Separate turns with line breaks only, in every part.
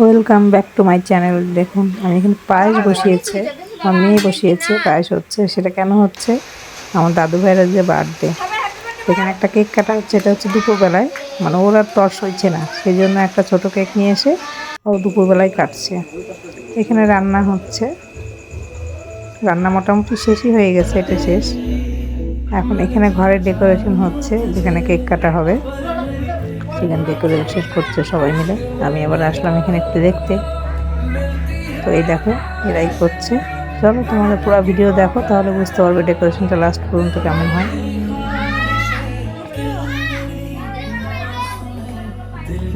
Welcome back to my channel দেখুন, আমি এখানে পায়েস বসিয়েছে, আমার মেয়ে বসিয়েছে, পায়েস হচ্ছে, সেটা কেন হচ্ছে? আমার দাদু ভাইয়ের যে বার্থডে এখানে একটা কেক কাটা হচ্ছে, এটা হচ্ছে দুপুরবেলায়। মানে ওর আর তর্স হচ্ছে না সেই জন্য একটা ছোট কেক নিয়ে এসে ও দুপুরবেলায় কাটছে। এখানে রান্না হচ্ছে। রান্না মোটামুটি শেষই হয়ে গেছে, এটা শেষ। এখন এখানে ঘরে ডেকোরেশন হচ্ছে, যেখানে কেক কাটা হবে। সেখানে ডেকোরেশন করছে সবাই মিলে। আমি আবার আসলাম এখানে একটু দেখতে। তো এই দেখো, এরাই করছে। চলো তোমাদের পুরো ভিডিও দেখো, তাহলে বুঝতে পারবে ডেকোরেশনটা লাস্ট পর্যন্ত কেমন হয়।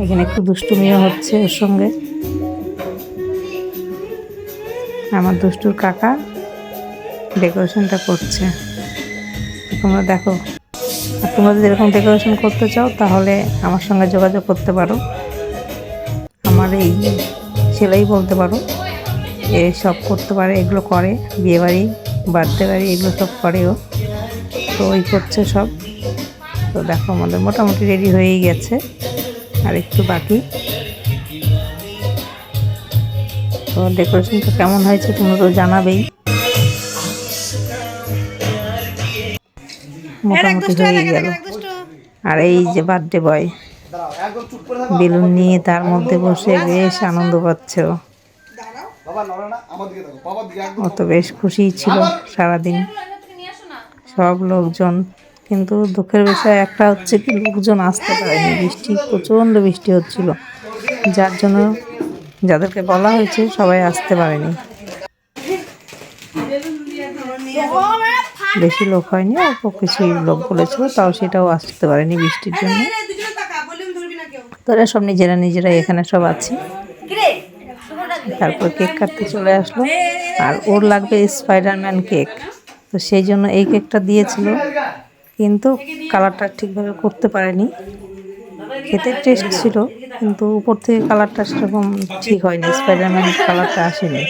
এখানে একটু দুষ্টুমিও হচ্ছে ওর সঙ্গে। আমার দুষ্টুর কাকা ডেকোরেশনটা করছে। তোমরা দেখো। আর তোমরা যদি এরকম ডেকোরেশন করতে চাও, তাহলে আমার সঙ্গে যোগাযোগ করতে পারো। আমার এই ছেলেই বলতে পারো, এ সব করতে পারে, এগুলো করে, বিয়েবাড়ি বার্থডে বাড়ি এগুলো সব করে ও। তো ওই করছে সব। তো দেখো, আমাদের মোটামুটি রেডি হয়েই গেছে। আর একটু বাকি। তো ডেকোরেশনটা কেমন হয়েছে তোমরা তো জানাবেই। মোটামুটি হয়ে গেল। আর এই যে বার্থডে বয় বেলুন নিয়ে তার মধ্যে বসে বেশ আনন্দ পাচ্ছে ও। বেশ খুশি ছিল সারাদিন। সব লোকজন কিন্তু দুঃখের বিষয় একটা হচ্ছে কি লোকজন আসতে পারেনি। বৃষ্টি প্রচণ্ড বৃষ্টি হচ্ছিল। যার জন্য যাদেরকে বলা হয়েছে সবাই আসতে পারেনি। বেশি লোক হয়নি অল্প কিছু লোক বলেছিল তাও সেটাও আসতে পারেনি বৃষ্টির জন্য তোরা সব নিজেরা নিজেরা এখানে সব আছি তারপর কেক কাটতে চলে আসলো আর ওর লাগবে স্পাইডারম্যান কেক তো সেই জন্য এই কেকটা দিয়েছিল কিন্তু কালারটা ঠিকভাবে করতে পারেনি খেতে টেস্ট ছিল কিন্তু উপর থেকে কালারটা সেরকম ঠিক হয়নি স্পাইডারম্যান কালারটা আসেনি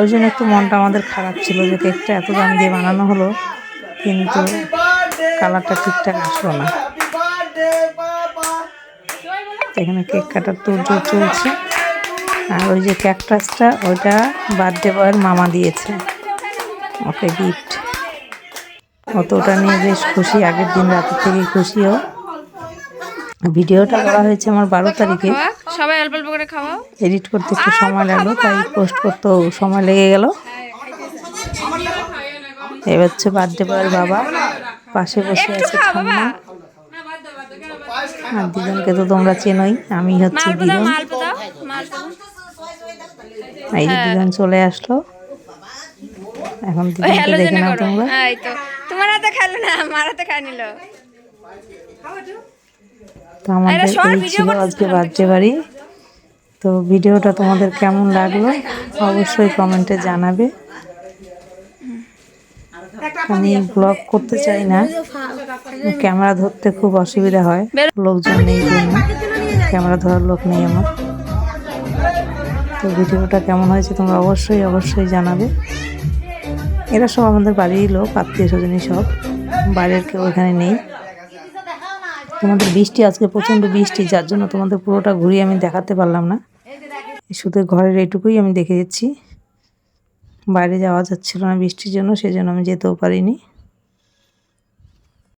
ওই জন্য একটু মনটা আমাদের খারাপ ছিল যে কেকটা এত দাম দিয়ে বানানো হলো, কিন্তু কালারটা ঠিকঠাক আসলো না। এখানে কেক কাটার তোড়জোড় চলছে। আর ওই যে ক্যাকটাসটা, ওইটা বার্থডে বয়ের মামা দিয়েছে। ওকে গিফট ও তো ওটা নিয়ে বেশ খুশি, আগের দিন রাতের থেকে খুশিও ভিডিওটা করা হয়েছে আমার বারো তারিখে।
সবাই অল্প অল্প করে খাওয়াও।
এডিট করতে একটু সময় লাগল তাই পোস্ট করতেও সময় লেগে গেল। এবার হচ্ছে বার্থডে বয়ের বাবা পাশে বসে আছে ঠাম্মা। আর দিদনকে তো তোমরা চেনোই আমি হচ্ছে
দাও।
এই যে দিদন চলে আসলো। এখন
ওই
দেখে নাও তোমরা।
হ্যাঁ, তোমার হাতে খাইলো না আমার হাতে খাই নিল।
তো আমাদের এই ছিল আজকে বার্থডে বাড়ি। তো ভিডিওটা তোমাদের কেমন লাগল? অবশ্যই কমেন্টে জানাবে। আমি ব্লগ করতে চাই না। ক্যামেরা ধরতে খুব অসুবিধা হয়। লোকজন নেই জন্য ক্যামেরা ধরার লোক নেই আমার। তো ভিডিওটা কেমন হয়েছে তোমরা অবশ্যই অবশ্যই জানাবে। এরা সব আমাদের বাড়িরই লোক আত্মীয় স্বজনই সব। বাইরের কেউ এখানে নেই। তোমাদের বৃষ্টি, আজকে প্রচণ্ড বৃষ্টি, যার জন্য তোমাদের পুরোটা ঘুরিয়ে আমি দেখাতে পারলাম না। শুধু ঘরের এটুকুই আমি দেখে যাচ্ছি বাইরে যাওয়া যাচ্ছিল না বৃষ্টির জন্য সেই জন্য আমি যেতেও পারিনি।